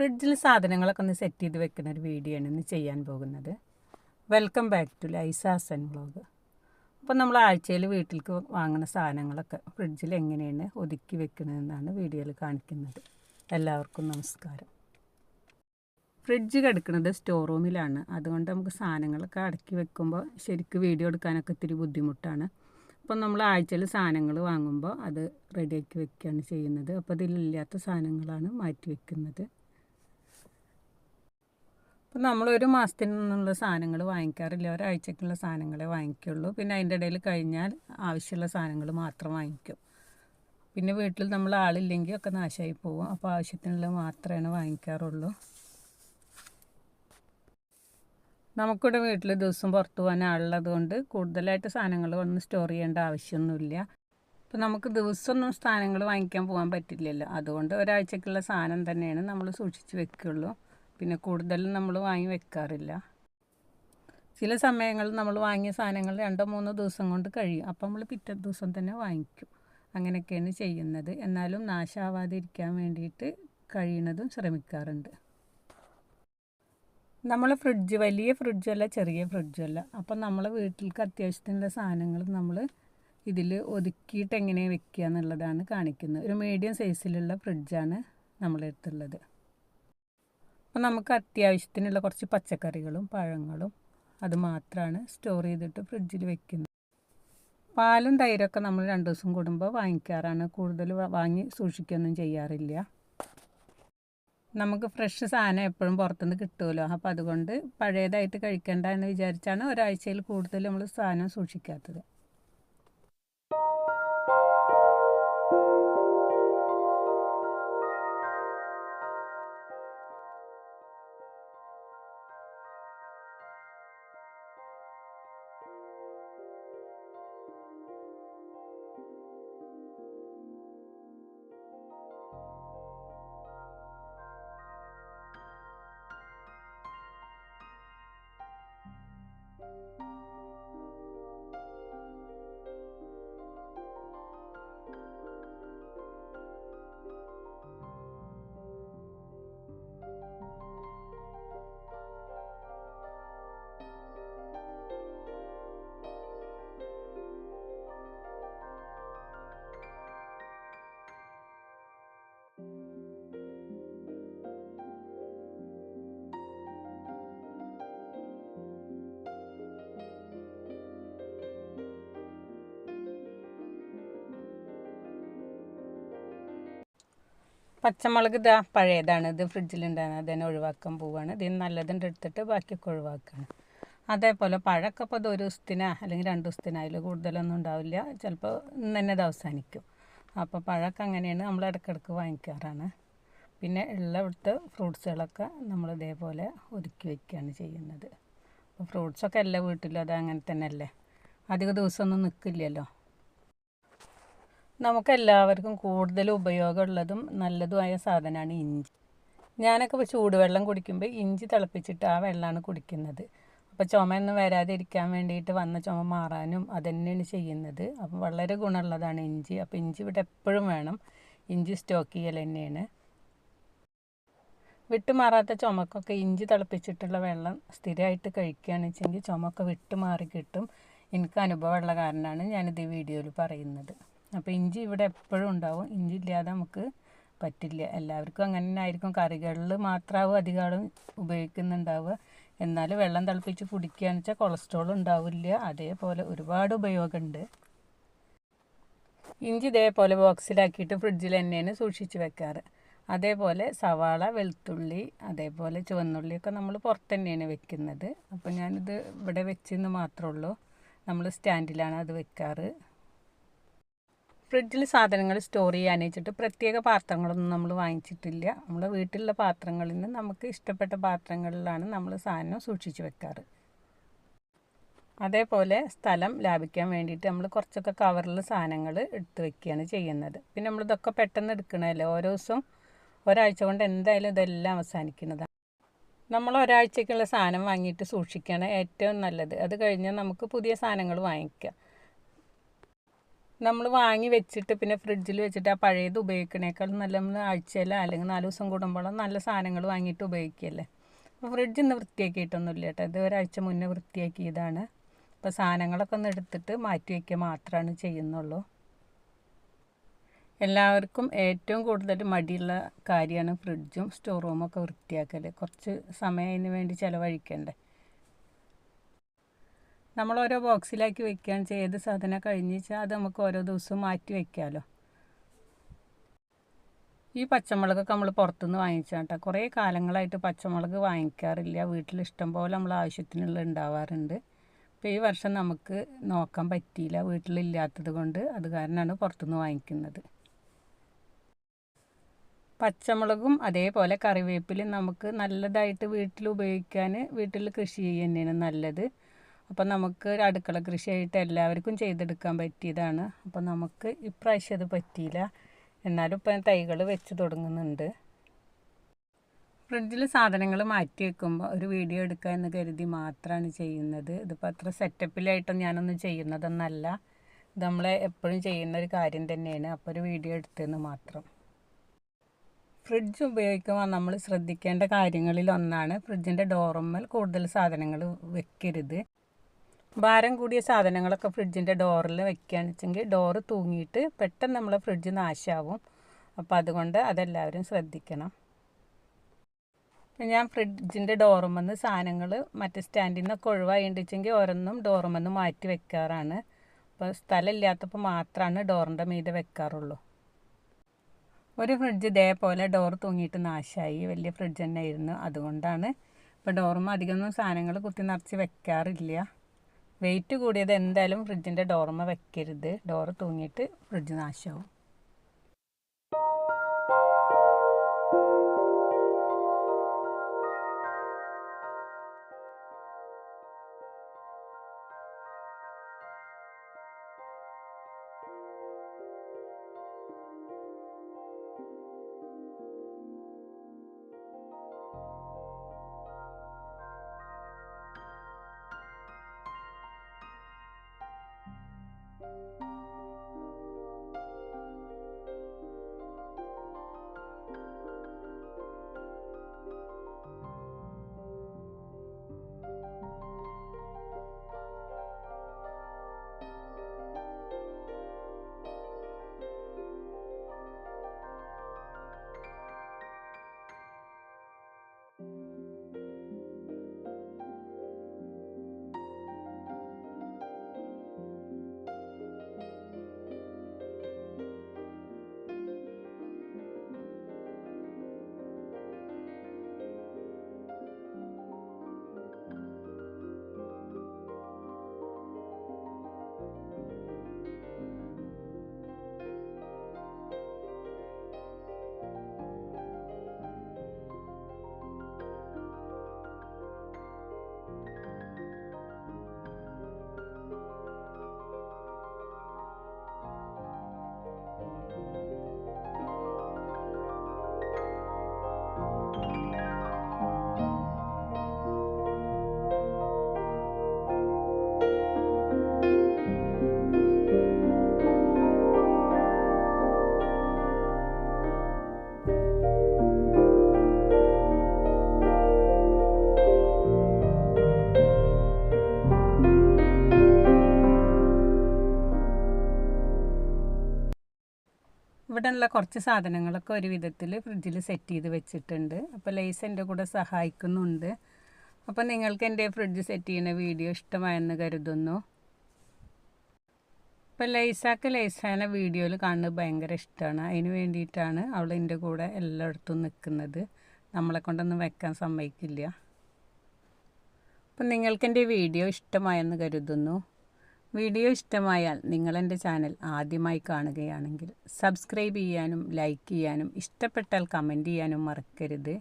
ഫ്രിഡ്ജിൽ സാധനങ്ങളൊക്കെ ഒന്ന് സെറ്റ് ചെയ്ത് വെക്കുന്ന ഒരു വീഡിയോ ആണ് ഇന്ന് ചെയ്യാൻ പോകുന്നത്. വെൽക്കം ബാക്ക് ടു ലൈസാസൻ വ്ളോഗ് അപ്പോൾ നമ്മൾ ആഴ്ചയിൽ വീട്ടിലേക്ക് വാങ്ങുന്ന സാധനങ്ങളൊക്കെ ഫ്രിഡ്ജിൽ എങ്ങനെയാണ് ഒതുക്കി വെക്കുന്നതെന്നാണ് വീഡിയോയിൽ കാണിക്കുന്നത്. എല്ലാവർക്കും നമസ്കാരം. ഫ്രിഡ്ജ് കിടക്കുന്നത് സ്റ്റോർ റൂമിലാണ് അതുകൊണ്ട് നമുക്ക് സാധനങ്ങളൊക്കെ അടക്കി വെക്കുമ്പോൾ ശരിക്കും വീഡിയോ എടുക്കാനൊക്കെ ഇത്തിരി ബുദ്ധിമുട്ടാണ്. അപ്പം നമ്മൾ ആഴ്ചയിൽ സാധനങ്ങൾ വാങ്ങുമ്പോൾ അത് റെഡിയാക്കി വെക്കുകയാണ് ചെയ്യുന്നത്. അപ്പോൾ ഇതിലില്ലാത്ത സാധനങ്ങളാണ് മാറ്റി വെക്കുന്നത്. അപ്പം നമ്മൾ ഒരു മാസത്തിൽ നിന്നുള്ള സാധനങ്ങൾ വാങ്ങിക്കാറില്ല. ഒരാഴ്ചക്കുള്ള സാധനങ്ങളെ വാങ്ങിക്കുള്ളൂ. പിന്നെ അതിന്റെ ഇടയിൽ കഴിഞ്ഞാൽ ആവശ്യമുള്ള സാധനങ്ങൾ മാത്രം വാങ്ങിക്കും. പിന്നെ വീട്ടിൽ നമ്മൾ ആളില്ലെങ്കിൽ ഒക്കെ നാശമായി പോകും. അപ്പോൾ ആവശ്യത്തിനുള്ളത് മാത്രമേ വാങ്ങിക്കാറുള്ളൂ. നമുക്കിവിടെ വീട്ടിൽ ദിവസം പുറത്തു പോകാൻ ആളുള്ളത് കൊണ്ട് കൂടുതലായിട്ട് സാധനങ്ങൾ ഒന്ന് സ്റ്റോർ ചെയ്യേണ്ട ആവശ്യമൊന്നുമില്ല. അപ്പോൾ നമുക്ക് ദിവസമൊന്നും സാധനങ്ങൾ വാങ്ങിക്കാൻ പോകാൻ പറ്റില്ലല്ലോ. അതുകൊണ്ട് ഒരാഴ്ചക്കുള്ള സാധനം തന്നെയാണ് നമ്മൾ സൂക്ഷിച്ച് വെക്കുള്ളൂ. പിന്നെ കൂടുതലും നമ്മൾ വാങ്ങി വെക്കാറില്ല. ചില സമയങ്ങളിൽ നമ്മൾ വാങ്ങിയ സാധനങ്ങൾ രണ്ടോ മൂന്നോ ദിവസം കൊണ്ട് കഴിയും. അപ്പം നമ്മൾ പിറ്റേ ദിവസം തന്നെ വാങ്ങിക്കും. അങ്ങനെയൊക്കെയാണ് ചെയ്യുന്നത്. എന്നാലും നാശമാവാതിരിക്കാൻ വേണ്ടിയിട്ട് കഴിയുന്നതും ശ്രമിക്കാറുണ്ട്. നമ്മൾ ഫ്രിഡ്ജ് വലിയ ഫ്രിഡ്ജല്ല ചെറിയ ഫ്രിഡ്ജല്ല. അപ്പം നമ്മളെ വീട്ടിലേക്ക് അത്യാവശ്യത്തിനുള്ള സാധനങ്ങൾ നമ്മൾ ഇതിൽ ഒതുക്കിയിട്ട് എങ്ങനെ വെക്കുക എന്നുള്ളതാണ് കാണിക്കുന്നത്. ഒരു മീഡിയം സൈസിലുള്ള ഫ്രിഡ്ജാണ് നമ്മളെടുത്തുള്ളത് അപ്പം നമുക്ക് അത്യാവശ്യത്തിനുള്ള കുറച്ച് പച്ചക്കറികളും പഴങ്ങളും അത് മാത്രമാണ് സ്റ്റോർ ചെയ്തിട്ട് ഫ്രിഡ്ജിൽ വെക്കുന്നത്. പാലും തൈരൊക്കെ നമ്മൾ രണ്ട് ദിവസം കൂടുമ്പോൾ വാങ്ങിക്കാറാണ്. കൂടുതൽ വാങ്ങി സൂക്ഷിക്കുകയൊന്നും ചെയ്യാറില്ല. നമുക്ക് ഫ്രഷ് സാധനം എപ്പോഴും പുറത്തുനിന്ന് കിട്ടുമല്ലോ അപ്പോൾ അതുകൊണ്ട് പഴയതായിട്ട് കഴിക്കേണ്ട എന്ന് വിചാരിച്ചാണ് ഒരാഴ്ചയിൽ കൂടുതൽ നമ്മൾ സാധനം സൂക്ഷിക്കാത്തത്. പച്ചമുളക് ഇതാ പഴയതാണ്. ഇത് ഫ്രിഡ്ജിലുണ്ടാകുന്നത് അതിനെ ഒഴിവാക്കാൻ പോവുകയാണ് ഇതിന് നല്ലതിന്റെ എടുത്തിട്ട് ബാക്കിയൊക്കെ ഒഴിവാക്കുകയാണ് അതേപോലെ പഴമൊക്കെ ഇപ്പോൾ ഒരു ദിവസത്തിനാ അല്ലെങ്കിൽ രണ്ട് ദിവസത്തിനാ അതിൽ കൂടുതലൊന്നും ഉണ്ടാവില്ല. ചിലപ്പോൾ ഇന്ന് തന്നെ ഇത് അവസാനിക്കും. അപ്പോൾ പഴമൊക്കെ അങ്ങനെയാണ് നമ്മൾ ഇടയ്ക്കിടയ്ക്ക് വാങ്ങിക്കാറാണ്. പിന്നെ ഉള്ള ഇവിടുത്തെ ഫ്രൂട്ട്സുകളൊക്കെ നമ്മൾ ഇതേപോലെ ഒതുക്കി വയ്ക്കുകയാണ് ചെയ്യുന്നത്. അപ്പോൾ ഫ്രൂട്ട്സൊക്കെ എല്ലാ വീട്ടിലും അത് അങ്ങനെ തന്നെ അല്ലേ അധിക ദിവസമൊന്നും നിൽക്കില്ലല്ലോ? നമുക്കെല്ലാവർക്കും കൂടുതൽ ഉപയോഗമുള്ളതും നല്ലതുമായ സാധനമാണ് ഇഞ്ചി. ഞാനൊക്കെ ഇപ്പോൾ ചൂടുവെള്ളം കുടിക്കുമ്പോൾ ഇഞ്ചി തിളപ്പിച്ചിട്ട് ആ വെള്ളമാണ് കുടിക്കുന്നത്. അപ്പോൾ ചുമയൊന്നും വരാതിരിക്കാൻ വേണ്ടിയിട്ട് വന്ന ചുമ മാറാനും അതുതന്നെയാണ് ചെയ്യുന്നത്. അപ്പം വളരെ ഗുണമുള്ളതാണ് ഇഞ്ചി. അപ്പോൾ ഇഞ്ചി ഇവിടെ എപ്പോഴും വേണം. ഇഞ്ചി സ്റ്റോക്ക് ചെയ്യൽ തന്നെയാണ്. വിട്ടുമാറാത്ത ചുമക്കൊക്കെ ഇഞ്ചി തിളപ്പിച്ചിട്ടുള്ള വെള്ളം സ്ഥിരമായിട്ട് കഴിക്കുകയാണെന്ന് വെച്ചെങ്കിൽ ചുമക്കെ വിട്ടുമാറി കിട്ടും. എനിക്ക് അനുഭവമുള്ള കാരണമാണ് ഞാനിത് ഈ വീഡിയോയിൽ പറയുന്നത്. അപ്പോൾ ഇഞ്ചി ഇവിടെ എപ്പോഴും ഉണ്ടാവും. ഇഞ്ചി ഇല്ലാതെ നമുക്ക് പറ്റില്ല. എല്ലാവർക്കും അങ്ങനെ തന്നെ ആയിരിക്കും കറികളിൽ മാത്രമാവും അധികമാളും ഉപയോഗിക്കുന്നുണ്ടാവുക. എന്നാൽ വെള്ളം തിളപ്പിച്ച് കുടിക്കുകയെന്ന് വെച്ചാൽ കൊളസ്ട്രോൾ ഉണ്ടാവില്ല. അതേപോലെ ഒരുപാട് ഉപയോഗമുണ്ട് ഇഞ്ചി ഇതേപോലെ ബോക്സിലാക്കിയിട്ട് ഫ്രിഡ്ജിൽ തന്നെയാണ് സൂക്ഷിച്ച് വെക്കാറ്. അതേപോലെ സവാള വെളുത്തുള്ളി അതേപോലെ ചുവന്നുള്ളിയൊക്കെ നമ്മൾ പുറത്ത് തന്നെയാണ് വെക്കുന്നത്. അപ്പോൾ ഞാനിത് ഇവിടെ വെച്ചെന്ന് മാത്രമേ ഉള്ളൂ. നമ്മൾ സ്റ്റാൻഡിലാണ് അത് വെക്കാറ്. ഫ്രിഡ്ജിൽ സാധനങ്ങൾ സ്റ്റോർ ചെയ്യാൻ വെച്ചിട്ട് പ്രത്യേക പാത്രങ്ങളൊന്നും നമ്മൾ വാങ്ങിച്ചിട്ടില്ല. നമ്മൾ വീട്ടിലുള്ള പാത്രങ്ങളിൽ നിന്ന് നമുക്ക് ഇഷ്ടപ്പെട്ട പാത്രങ്ങളിലാണ് നമ്മൾ സാധനം സൂക്ഷിച്ച് വെക്കാറ്. അതേപോലെ സ്ഥലം ലാഭിക്കാൻ വേണ്ടിയിട്ട് നമ്മൾ കുറച്ചൊക്കെ കവറിൽ സാധനങ്ങൾ എടുത്ത് വെക്കുകയാണ് ചെയ്യുന്നത്. പിന്നെ നമ്മളിതൊക്കെ പെട്ടെന്ന് എടുക്കണമല്ലോ ഓരോ ദിവസവും ഒരാഴ്ച കൊണ്ട് എന്തായാലും ഇതെല്ലാം അവസാനിക്കുന്നതാണ് നമ്മൾ ഒരാഴ്ചക്കുള്ള സാധനം വാങ്ങിയിട്ട് സൂക്ഷിക്കുകയാണ് ഏറ്റവും നല്ലത്. അത് കഴിഞ്ഞാൽ നമുക്ക് പുതിയ സാധനങ്ങൾ വാങ്ങിക്കാം. നമ്മൾ വാങ്ങി വെച്ചിട്ട് പിന്നെ ഫ്രിഡ്ജിൽ വെച്ചിട്ട് ആ പഴയത് ഉപയോഗിക്കണേക്കാൾ നല്ല നമ്മൾ ആഴ്ചയിലോ അല്ലെങ്കിൽ നാല് ദിവസം കൂടുമ്പോഴോ നല്ല സാധനങ്ങൾ വാങ്ങിയിട്ട് ഉപയോഗിക്കുകയല്ലേ? അപ്പോൾ ഫ്രിഡ്ജ് ഇന്ന് വൃത്തിയാക്കിയിട്ടൊന്നുമില്ല കേട്ടോ. ഇത് ഒരാഴ്ച മുന്നേ വൃത്തിയാക്കിയതാണ്. അപ്പോൾ സാധനങ്ങളൊക്കെ ഒന്ന് എടുത്തിട്ട് മാറ്റി വയ്ക്കുക മാത്രമാണ് ചെയ്യുന്നുള്ളൂ. എല്ലാവർക്കും ഏറ്റവും കൂടുതൽ മടിയുള്ള കാര്യമാണ് ഫ്രിഡ്ജും സ്റ്റോർ റൂമൊക്കെ വൃത്തിയാക്കൽ കുറച്ച് സമയം അതിന് വേണ്ടി ചിലവഴിക്കണ്ടേ? നമ്മൾ ഓരോ ബോക്സിലാക്കി വെക്കുകയാണ് ചെയ്ത് സാധനം കഴിഞ്ഞ് വെച്ചാൽ അത് നമുക്ക് ഓരോ ദിവസവും മാറ്റി വെക്കാമല്ലോ ഈ പച്ചമുളകൊക്കെ നമ്മൾ പുറത്തുനിന്ന് വാങ്ങിച്ചാൽ കേട്ടോ. കുറേ കാലങ്ങളായിട്ട് പച്ചമുളക് വാങ്ങിക്കാറില്ല. വീട്ടിൽ ഇഷ്ടം പോലെ നമ്മൾ ആവശ്യത്തിനുള്ള ഉണ്ടാവാറുണ്ട്. അപ്പോൾ ഈ വർഷം നമുക്ക് നോക്കാൻ പറ്റിയില്ല. വീട്ടിലില്ലാത്തത് കൊണ്ട് അത് കാരണമാണ് പുറത്തുനിന്ന് വാങ്ങിക്കുന്നത്. പച്ചമുളകും അതേപോലെ കറിവേപ്പിലും നമുക്ക് നല്ലതായിട്ട് വീട്ടിൽ ഉപയോഗിക്കാൻ വീട്ടിൽ കൃഷി ചെയ്യുക തന്നെയാണ് നല്ലത്. അപ്പം നമുക്ക് അടുക്കള കൃഷിയായിട്ട് എല്ലാവർക്കും ചെയ്തെടുക്കാൻ പറ്റിയതാണ്. അപ്പം നമുക്ക് ഇപ്രാവശ്യം അത് പറ്റിയില്ല. എന്നാലും ഇപ്പം തൈകൾ വെച്ച് തുടങ്ങുന്നുണ്ട്. ഫ്രിഡ്ജിൽ സാധനങ്ങൾ മാറ്റി വെക്കുമ്പോൾ ഒരു വീഡിയോ എടുക്കുക എന്ന് കരുതി മാത്രമാണ് ചെയ്യുന്നത്. ഇതിപ്പോൾ അത്ര സെറ്റപ്പിലായിട്ട് ഞാനൊന്നും ചെയ്യുന്നതൊന്നല്ല. ഇത് നമ്മൾ എപ്പോഴും ചെയ്യുന്ന ഒരു കാര്യം തന്നെയാണ്. അപ്പോൾ ഒരു വീഡിയോ എടുത്തതെന്ന് മാത്രം. ഫ്രിഡ്ജ് ഉപയോഗിക്കുമ്പോൾ നമ്മൾ ശ്രദ്ധിക്കേണ്ട കാര്യങ്ങളിൽ ഒന്നാണ് ഫ്രിഡ്ജിന്റെ ഡോറുമ്മൽ കൂടുതൽ സാധനങ്ങൾ വെക്കരുത്. ഭാരം കൂടിയ സാധനങ്ങളൊക്കെ ഫ്രിഡ്ജിന്റെ ഡോറിൽ വെക്കുകയാണെന്ന് വെച്ചെങ്കിൽ ഡോറ് തൂങ്ങിയിട്ട് പെട്ടെന്ന് നമ്മൾ ഫ്രിഡ്ജ് നാശമാവും അപ്പോൾ അതുകൊണ്ട് അതെല്ലാവരും ശ്രദ്ധിക്കണം. ഞാൻ ഫ്രിഡ്ജിന്റെ ഡോറുമെന്ന് സാധനങ്ങൾ മറ്റേ സ്റ്റാൻഡിൽ നിന്നൊക്കെ ഒഴിവായിണ്ടെച്ചെങ്കിൽ ഓരോന്നും ഡോറുമെന്ന് മാറ്റി വെക്കാറാണ്. അപ്പോൾ സ്ഥലമില്ലാത്തപ്പോൾ മാത്രമാണ് ഡോറിന്റെ മീതെ വെക്കാറുള്ളൂ. ഒരു ഫ്രിഡ്ജ് ഇതേപോലെ ഡോർ തൂങ്ങിയിട്ട് നാശമായി വലിയ ഫ്രിഡ്ജ് തന്നെ ആയിരുന്നു അതുകൊണ്ടാണ് ഇപ്പോൾ ഡോറും അധികമൊന്നും സാധനങ്ങൾ കുത്തി നിറച്ച് വെക്കാറില്ല. വെയിറ്റ് കൂടിയത് എന്തായാലും ഫ്രിഡ്ജിന്റെ ഡോർമ വെക്കരുത്. ഡോറ് തൂങ്ങിയിട്ട് ഫ്രിഡ്ജ് നാശമാവും ഇവിടെയുള്ള കുറച്ച് സാധനങ്ങളൊക്കെ ഒരു വിധത്തിൽ ഫ്രിഡ്ജിൽ സെറ്റ് ചെയ്ത് വെച്ചിട്ടുണ്ട്. അപ്പോൾ ലേസ് എന്റെ കൂടെ സഹായിക്കുന്നുണ്ട്. അപ്പോൾ നിങ്ങൾക്ക് എന്റെ ഫ്രിഡ്ജ് സെറ്റ് ചെയ്യുന്ന വീഡിയോ ഇഷ്ടമായെന്ന് കരുതുന്നു. ഇപ്പോൾ ലൈസാക്ക് ലൈസാന വീഡിയോയിൽ കാണുന്നത് ഭയങ്കര ഇഷ്ടമാണ് അതിന് വേണ്ടിയിട്ടാണ് അവൾ എന്റെ കൂടെ എല്ലായിടത്തും നിൽക്കുന്നത് നമ്മളെ കൊണ്ടൊന്നും വെക്കാൻ സമ്മതിക്കില്ല. അപ്പം നിങ്ങൾക്ക് എന്റെ വീഡിയോ ഇഷ്ടമായെന്ന് കരുതുന്നു. വീഡിയോ ഇഷ്ടമായാൽ നിങ്ങളെന്റെ ചാനൽ ആദ്യമായി കാണുകയാണെങ്കിൽ സബ്സ്ക്രൈബ് ചെയ്യാനും ലൈക്ക് ചെയ്യാനും ഇഷ്ടപ്പെട്ടാൽ കമന്റ് ചെയ്യാനും മറക്കരുത്.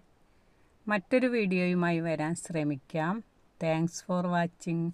മറ്റൊരു വീഡിയോയുമായി വരാൻ ശ്രമിക്കാം. Thanks for watching.